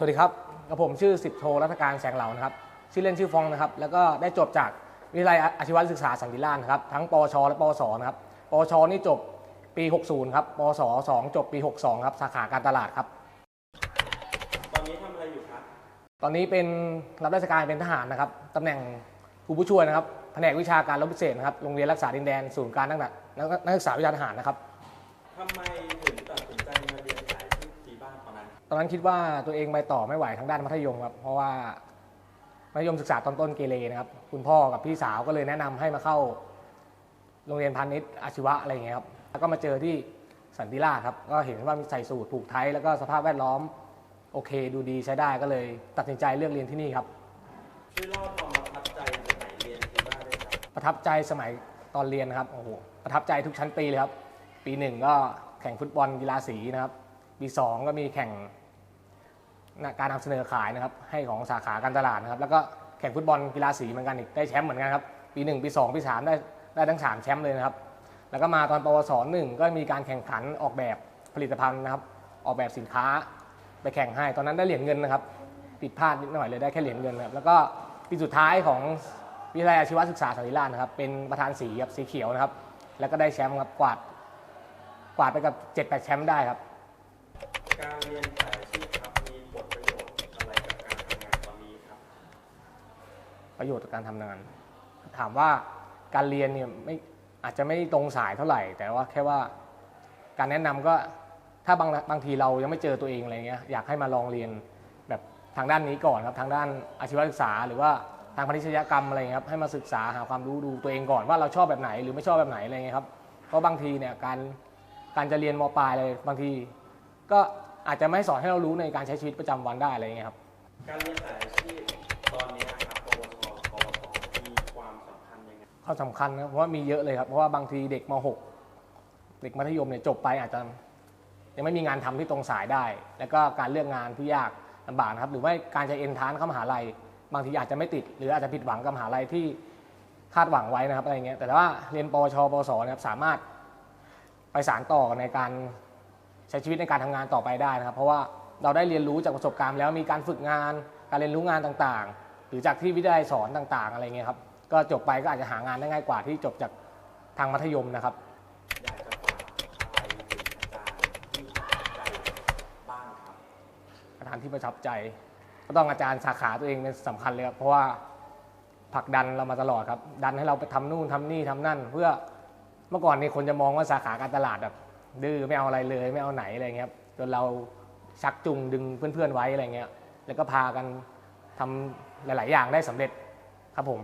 สวัสดีครับกับผมชื่อสิบโทรัตการแสงเหลานะครับ ชื่อเล่นชื่อฟองนะครับ แล้วก็ได้จบจากวิทยาลัยอาชีวศึกษาสันติราชนะครับ ทั้งปวชและปวสนะครับปวชนี่จบปี 60 ครับปวส2จบปี 62 ครับ สาขาการตลาดครับ ตอนนี้ทำอะไรอยู่ครับ ตอนนี้เป็นรับราชการเป็นทหารนะครับ ตำแหน่งครูผู้ช่วยนะครับ แผนกวิชาการรบพิเศษนะครับ โรงเรียนรักษาดินแดน ศูนย์การนักนักนักศึกษาวิชาทหารนะครับทำไม ตอนนั้นตอนนั้นคิดว่าตัวเองไปต่อไม่ไหวทางด้านมัธยมครับ เพราะว่ามัธยมศึกษาตอนต้นเกเรนะครับ คุณพ่อกับพี่สาวก็เลยแนะนำให้มาเข้า โรงเรียนพาณิชย์อาชีวะอะไรอย่างเงี้ยครับ แล้วก็มาเจอที่สันติราษฎร์ครับ ก็เห็นว่ามีใส่สูตรผูกไทยแล้วก็สภาพแวดล้อมโอเค ดูดีใช้ได้ก็เลยตัดสินใจเลือกเรียนที่นี่ครับช่วยเล่าความประทับใจสมัยเรียนจีบ้านได้ครับประทับใจสมัยตอนเรียนนะครับ โอ้โห ประทับใจทุกชั้นปีเลยครับ ปีหนึ่งก็แข่งฟุตบอลกีฬาสีนะครับ ปีสองก็มีแข่ง การนำเสนอขายนะครับ ให้ของสาขาการตลาดนะครับ แล้วก็แข่งฟุตบอลกีฬาสีเหมือนกันอีกได้แชมป์เหมือนกันครับปีหนึ่งปีสองปีสามได้ได้ทั้งสามแชมป์เลยนะครับ แล้วก็มาตอนปวสหนึ่งก็มีการแข่งขันออกแบบผลิตภัณฑ์นะครับ ออกแบบสินค้าไปแข่งให้ ตอนนั้นได้เหรียญเงินนะครับ ผิดพลาดนิดหน่อยเลยได้แค่เหรียญเงินครับแล้วก็ปีสุดท้ายของวิทยาลัยอาชีวศึกษาสันติราษฎร์นะครับ เป็นประธานสีครับสีเขียวนะครับ แล้วก็ได้แชมป์ครับกวาดกวาดไปกับ7จ็ดแปดแชมป์ได้ครับ การเรียนสายอาชีพครับมีผลประโยชน์อะไรกับการทำงานตอนนี้ครับ ประโยชน์จากการทำงาน ถามว่าการเรียนเนี่ยไม่อาจจะไม่ตรงสายเท่าไหร่ แต่ว่าแค่ว่าการแนะนำก็ถ้าบางบางทีเรายังไม่เจอตัวเองอะไรเงี้ยอยากให้มาลองเรียนแบบทางด้านนี้ก่อนครับทางด้านอาชีวศึกษา หรือว่าทางพณิชยกรรมอะไรเงี้ยครับให้มาศึกษาหาความรู้ดูตัวเองก่อนว่าเราชอบแบบไหนหรือไม่ชอบแบบไหนอะไรเงี้ยครับเพราะบางทีเนี่ยการการจะเรียนมปลายอะไรบางที ก็อาจจะไม่สอนให้เรารู้ในการใช้ชีวิตประจำวันได้อะไรเงี้ยครับการเรียนสายอาชีพตอนนี้ครับปวชปวสมีความสำ คัญยังไงข้อสำคัญนะเพราะว่ามีเยอะเลยครับ เพราะว่าบางทีเด็กม .6 เด็กมัธยมเนี่ยจบไปอาจจะยังไม่มีงานทำที่ตรงสายได้ แล้วก็การเลือกงานที่ยากลำบากนะครับ หรือว่าการจะเอ็นทานเข้ามหาลัย บางทีอาจจะไม่ติด หรืออาจจะผิดหวังกับมหาลัยที่คาดหวังไว้นะครับอะไรเงี้ย แต่ว่าเรียนปวชปวสนะครับสามารถไปสารต่อในการใช้ชีวิตในการทำงานต่อไปได้นะครับ เพราะว่าเราได้เรียนรู้จากประสบการณ์แล้วมีการฝึกงาน การเรียนรู้งานต่างๆ หรือจากที่วิทยาลัยสอนต่าง ๆ อะไรเงี้ยครับ ก็จบไปก็อาจจะหางานได้ง่ายกว่าที่จบจากทางมัธยมนะครับอาจารย์ที่ประทับใจบ้างครับอาจารย์ที่ประทับใจก็ต้องอาจารย์สาขาตัวเองเป็นสำคัญเลยครับเพราะว่าผลักดันเรามาตลอดครับดันให้เราไปทำนู่นทำนี่ทำนั่น เพื่อเมื่อก่อนนี่คนจะมองว่าสาขาการตลาดแบบดื้อไม่เอาอะไรเลยไม่เอาไหนอะไรเงี้ยจนเราชักจูงดึงเพื่อนๆไว้อะไรเงี้ยแล้วก็พากันทำหลาย ๆ อย่างได้สำเร็จครับผม